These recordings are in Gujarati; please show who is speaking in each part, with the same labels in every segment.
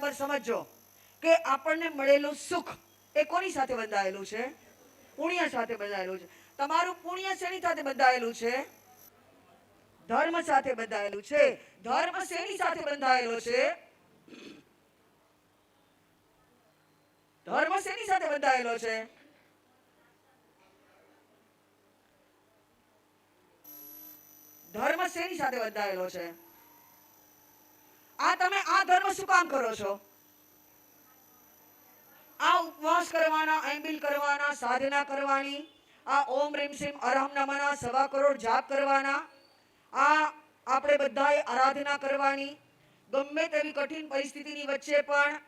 Speaker 1: બરાબર સમજજો કે આપણને મળેલું સુખ એ કોની સાથે બંધાયેલું છે? પુણ્ય સાથે બંધાયેલું છે. તમારું પુણ્ય શેની સાથે બંધાયેલું છે? ધર્મ સાથે બંધાયેલું છે. ધર્મ શેની સાથે બંધાયેલો છે? ધર્મ શેની સાથે બંધાયેલો છે? ધર્મ શેની સાથે બંધાયેલો છે? આ તમે આ ધર્મ શું કામ કરો છો? આ ઉપવાસ કરવાના એમ્બિલ કરવાના, સાધના કરવાની, આ ઓમ રીમ સિમ અરહમ નમના, સવા કરોડ જાપ કરવાના, આ આપણે બધાએ આરાધના કરવાની, ગમે તેવી કઠિન પરિસ્થિતિની વચ્ચે પણ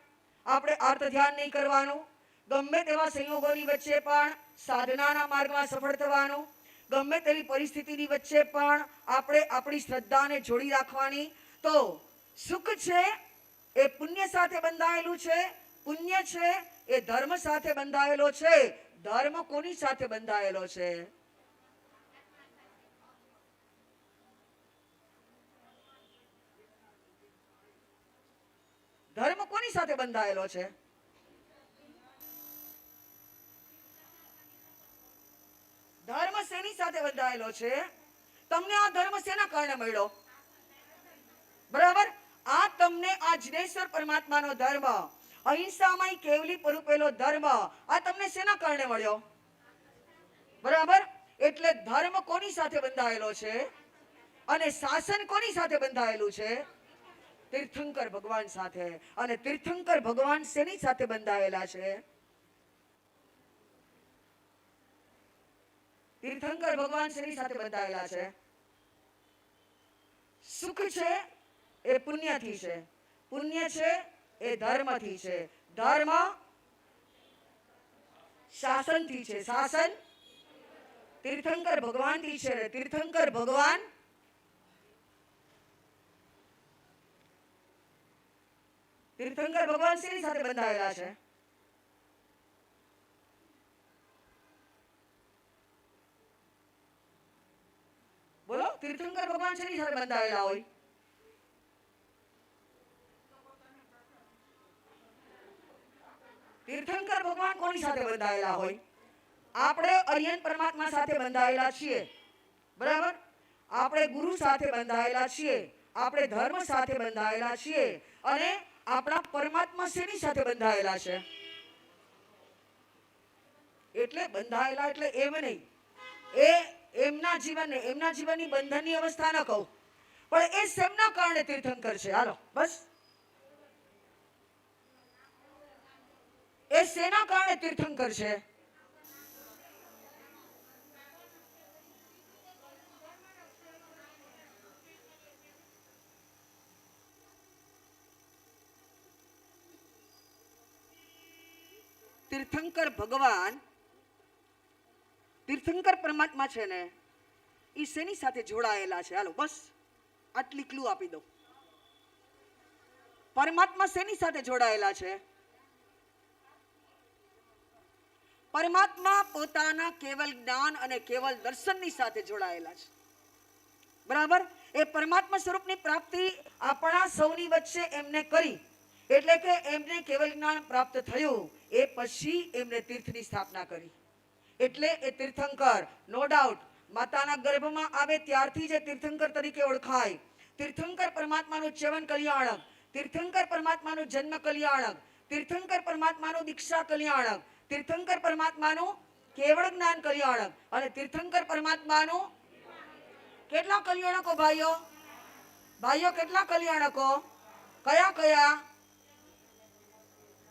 Speaker 1: આપણે આર્ત ધ્યાન નહીં કરવાનું, ગમે તેવા સંયોગોની વચ્ચે પણ સાધનાના માર્ગમાં સફળ થવાનું, ગમે તેવી પરિસ્થિતિની વચ્ચે પણ આપણે આપણી શ્રદ્ધાને જોડી રાખવાની, તો સુખ છે એ પુણ્ય સાથે બંધાયેલું છે, પુણ્ય છે એ ધર્મ સાથે બંધાયેલો છે, ધર્મ કોની સાથે બંધાયેલો છે? ધર્મ કોની સાથે બંધાયેલો છે? ધર્મ શેની સાથે બંધાયેલો છે? તમને આ ધર્મ શેના કારણે મળ્યો? બરાબર? જિનેશ્વર પરમાત્માનો ધર્મ. અહિંસામાં કેવલી પરૂપેલો ધર્મ. આ તમને શેના કારણે મળ્યો? બરાબર? એટલે ધર્મ કોની સાથે બંધાયેલો છે? અને શાસન કોની સાથે બંધાયેલું છે? તીર્થંકર ભગવાન સાથે. અને તીર્થંકર ભગવાન શેની સાથે બંધાયેલા છે? તીર્થંકર ભગવાન શેની સાથે બંધાયેલા છે? સુખ છે? એ પુણ્યથી છે. પુણ્ય છે એ ધર્મથી છે. ધર્મ શાસનથી છે. શાસન તીર્થંકર ભગવાનથી છે. તીર્થંકર ભગવાન તીર્થંકર ભગવાન શેની સાથે બંધાયેલા છે? બોલો, તીર્થંકર ભગવાન શેની સાથે બંધાયેલા હોય? તીર્થંકર ભગવાન કોની સાથે બંધાયેલા હોય? આપણે અરિયન પરમાત્મા સાથે બંધાયેલા છીએ. બરાબર? આપણે ગુરુ સાથે બંધાયેલા છીએ. આપણે ધર્મ સાથે બંધાયેલા છીએ. અને આપણા પરમાત્મા શેની સાથે બંધાયેલા છે? એટલે બંધાયેલા એટલે એમ નહીં. એ એમના જીવનને, એમના જીવનની બંધનની અવસ્થા ન કહું. પણ એ શેમના કારણે તીર્થંકર છે. હાલો, બસ. એ શેના કારણે તીર્થંકર છે? તીર્થંકર ભગવાન, તીર્થંકર પરમાત્મા છે ને એ શેની સાથે જોડાયેલા છે? હાલો, બસ, આટલી ક્લુ આપી દો પરમાત્મા શેની સાથે જોડાયેલા છે? પરમાત્મા પોતાના કેવલ જ્ઞાન અને કેવલ દર્શનની સાથે જોડાયેલા છે. બરાબર? એ પરમાત્મા સ્વરૂપની પ્રાપ્તિ આપણા સૌની વચ્ચે એમને કરી. એટલે કે એમને કેવલ જ્ઞાન પ્રાપ્ત થયું, એ પછી એમને તીર્થની સ્થાપના કરી. એટલે એ તીર્થંકર નો ડાઉટ માતાના ગર્ભમાં આવે ત્યારથી જે તીર્થંકર તરીકે ઓળખાય. તીર્થંકર પરમાત્માનું ચેવન કલ્યાણક તીર્થંકર પરમાત્માનું જન્મ કલ્યાણક તીર્થંકર પરમાત્માનું દીક્ષા કલ્યાણક તીર્થંકર પરમાત્માનું કેવળ જ્ઞાન કલ્યાણક અને તીર્થંકર પરમાત્માનું કેટલા કલ્યાણકો ભાઈઓ? ભાઈઓ કેટલા કલ્યાણકો કયા કયા?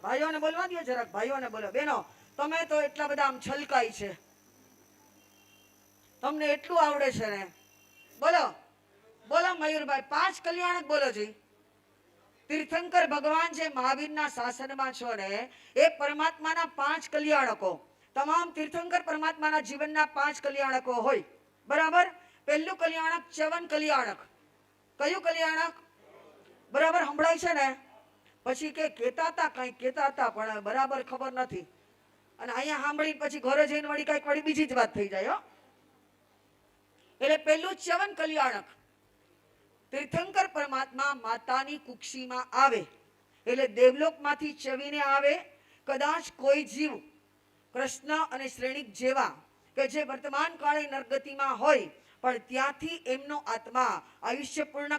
Speaker 1: ભાઈઓને બોલવા દો જરાક, ભાઈઓને બોલો. બેનો, તમે તો એટલા બધા આમ છલકાય છે. તમને એટલું આવડે છે ને. બોલો. બોલો મયુરભાઈ, પાંચ કલ્યાણક બોલો જી. તીર્થંકર ભગવાન જે મહાવીરના શાસનમાં છો ને, એ પરમાત્માના પાંચ કલ્યાણકો. તમામ તીર્થંકર પરમાત્માના જીવનના પાંચ કલ્યાણકો હોય. બરાબર? પહેલું કલ્યાણક ચવન કલ્યાણક. કયું કલ્યાણક? બરાબર સંભળાય છે ને? પછી કે કેતા હતા કઈ કેતા હતા પણ બરાબર ખબર નથી. અને અહીંયા સાંભળી પછી ઘરે જઈને વળી કંઈક વળી બીજી જ વાત થઈ જાય એટલે પહેલું ચવન કલ્યાણક. તીર્થંકર પરમાત્મા માતાની કુક્ષીમાં આવે, એટલે દેવલોકમાંથી ચવીને આવે, કદાચ કોઈ જીવ, કૃષ્ણ અને શ્રેણિક જેવા, કે જે વર્તમાન કાળે નરગતિમાં હોય, પણ ત્યાંથી એમનો આત્મા આયુષ્ય પૂર્ણ